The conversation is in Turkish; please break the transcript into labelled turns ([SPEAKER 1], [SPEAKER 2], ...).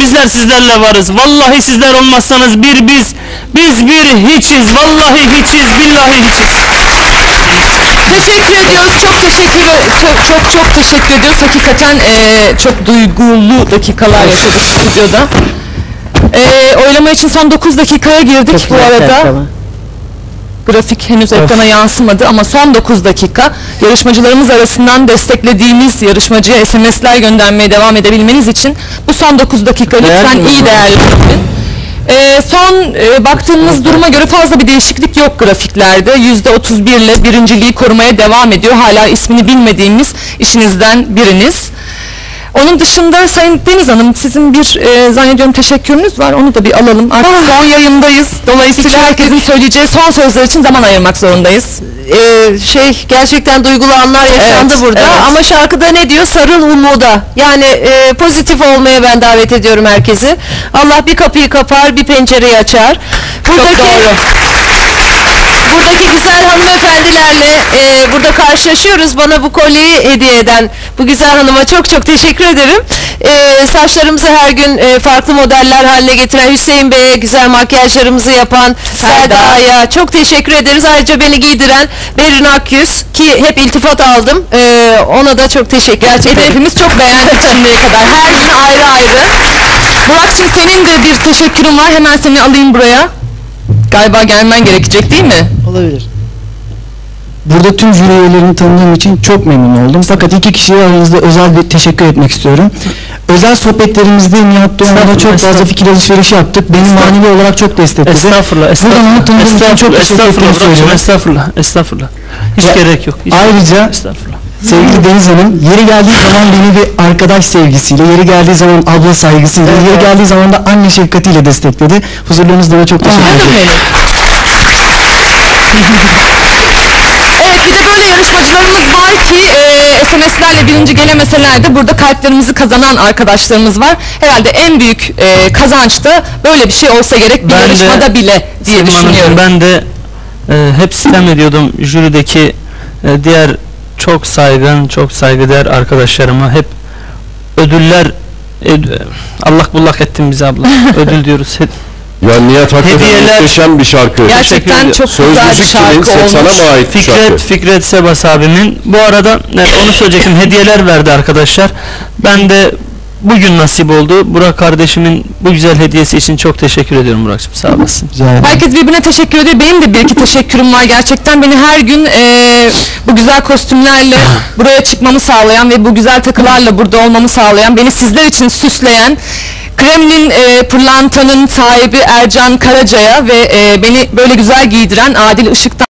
[SPEAKER 1] Bizler sizlerle varız. Vallahi sizler olmazsanız bir biz, biz bir hiçiz. Vallahi hiçiz, billahi hiçiz.
[SPEAKER 2] Teşekkür ediyoruz. Çok teşekkür çok çok, çok teşekkür ediyoruz. Hakikaten eee, çok duygulu dakikalar yaşadık stüdyoda. Eee oylama için son 9 dakikaya girdik bu arada. Grafik henüz ekrana yansımadı ama son 9 dakika yarışmacılarımız arasından desteklediğimiz yarışmacıya SMS'ler göndermeye devam edebilmeniz için bu son 9 dakika lütfen
[SPEAKER 1] Beğendin
[SPEAKER 2] iyi değerlendirin. Ee, son e, baktığımız duruma göre fazla bir değişiklik yok grafiklerde. %31 ile birinciliği korumaya devam ediyor. Hala ismini bilmediğimiz işinizden biriniz. Onun dışında Sayın Deniz Hanım sizin bir e, zannediyorum teşekkürünüz var. Onu da bir alalım. Artık son yayındayız. Dolayısıyla herkesin söyleyeceği son sözler için zaman ayırmak zorundayız.
[SPEAKER 3] Ee, şey gerçekten duygulu anlar yaşandı
[SPEAKER 2] Evet,
[SPEAKER 3] burada
[SPEAKER 2] evet.
[SPEAKER 3] ama şarkıda ne diyor sarıl umuda yani e, pozitif olmaya ben davet ediyorum herkesi Allah bir kapıyı kapar bir pencereyi açar buradaki
[SPEAKER 2] doğru.
[SPEAKER 3] Buradaki güzel hanımefendilerle e, burada karşılaşıyoruz bana bu kolyeyi hediye eden bu güzel hanıma çok çok teşekkür ederim E, saçlarımızı her gün e, farklı modeller haline getiren Hüseyin Bey'e güzel makyajlarımızı yapan
[SPEAKER 2] Selda.
[SPEAKER 3] Serda'ya çok teşekkür ederiz ayrıca beni giydiren Berin Akyüz ki hep iltifat aldım E, ona da çok teşekkür
[SPEAKER 2] Gerçekten
[SPEAKER 3] ederim
[SPEAKER 2] hepimiz çok beğendik şimdiye kadar. Her gün ayrı ayrı. Burak'cığım senin de bir teşekkürün var. Hemen seni alayım buraya. Galiba gelmen gerekecek değil mi?
[SPEAKER 4] Olabilir. Burada tüm jüri üyelerini tanıdığım için çok memnun oldum. Fakat iki kişiye aranızda özel bir teşekkür etmek istiyorum. Özel sohbetlerimizde Nihat Doğan'la çok fazla fikir alışverişi yaptık. Beni manevi olarak çok destekledi.
[SPEAKER 1] Estağfurullah,
[SPEAKER 4] Buradan
[SPEAKER 1] estağfurullah.
[SPEAKER 4] onu tanıdığım için çok
[SPEAKER 1] Estağfurullah,
[SPEAKER 4] teşekkür
[SPEAKER 1] estağfurullah,
[SPEAKER 4] ettiğimi söylüyorum.
[SPEAKER 1] estağfurullah, estağfurullah. Hiç
[SPEAKER 4] Ya,
[SPEAKER 1] gerek yok. Hiç
[SPEAKER 4] Ayrıca
[SPEAKER 1] Estağfurullah.
[SPEAKER 4] sevgili Deniz Hanım yeri geldiği zaman beni bir arkadaş sevgisiyle, yeri geldiği zaman abla saygısıyla,
[SPEAKER 1] Evet,
[SPEAKER 4] yeri geldiği zaman da anne şefkatiyle destekledi. Huzurlarınızda ona çok teşekkür ederim.
[SPEAKER 2] Evet bir de böyle yarışmacılarımız var ki e, SMS'lerle birinci gelemeseler de burada kalplerimizi kazanan arkadaşlarımız var. Herhalde en büyük e, kazanç da böyle bir şey olsa gerek bir
[SPEAKER 1] Ben de-
[SPEAKER 2] yarışmada bile diye
[SPEAKER 1] Sevim Hanımcığım,
[SPEAKER 2] düşünüyorum.
[SPEAKER 1] Ben de e, hep sitem ediyordum jürideki e, diğer çok saygın, çok saygıdeğer arkadaşlarıma hep ödüller ed- Allah bullak ettin bizi abla. Ödül diyoruz.
[SPEAKER 5] Ya Nihat hakikaten
[SPEAKER 1] Hediyeler-
[SPEAKER 5] muhteşem bir şarkı.
[SPEAKER 2] Gerçekten çok güzel bir
[SPEAKER 5] Sözlüsü kimin?
[SPEAKER 2] şarkı olmuş.
[SPEAKER 5] Sana mı ait bir şarkı?
[SPEAKER 1] Fikret, Fikret Sebas abimin. Bu arada evet, onu söyleyecektim. Hediyeler verdi arkadaşlar. Ben de bugün nasip oldu. Burak kardeşimin bu güzel hediyesi için çok teşekkür ediyorum Burak'cığım. Sağ olasın.
[SPEAKER 2] Herkes birbirine teşekkür ediyor. Benim de bir iki teşekkürüm var gerçekten. Beni her gün eee, bu güzel kostümlerle buraya çıkmamı sağlayan ve bu güzel takılarla burada olmamı sağlayan, beni sizler için süsleyen Kremlin eee, Pırlanta'nın sahibi Ercan Karaca'ya ve eee, beni böyle güzel giydiren Adil Işık'tan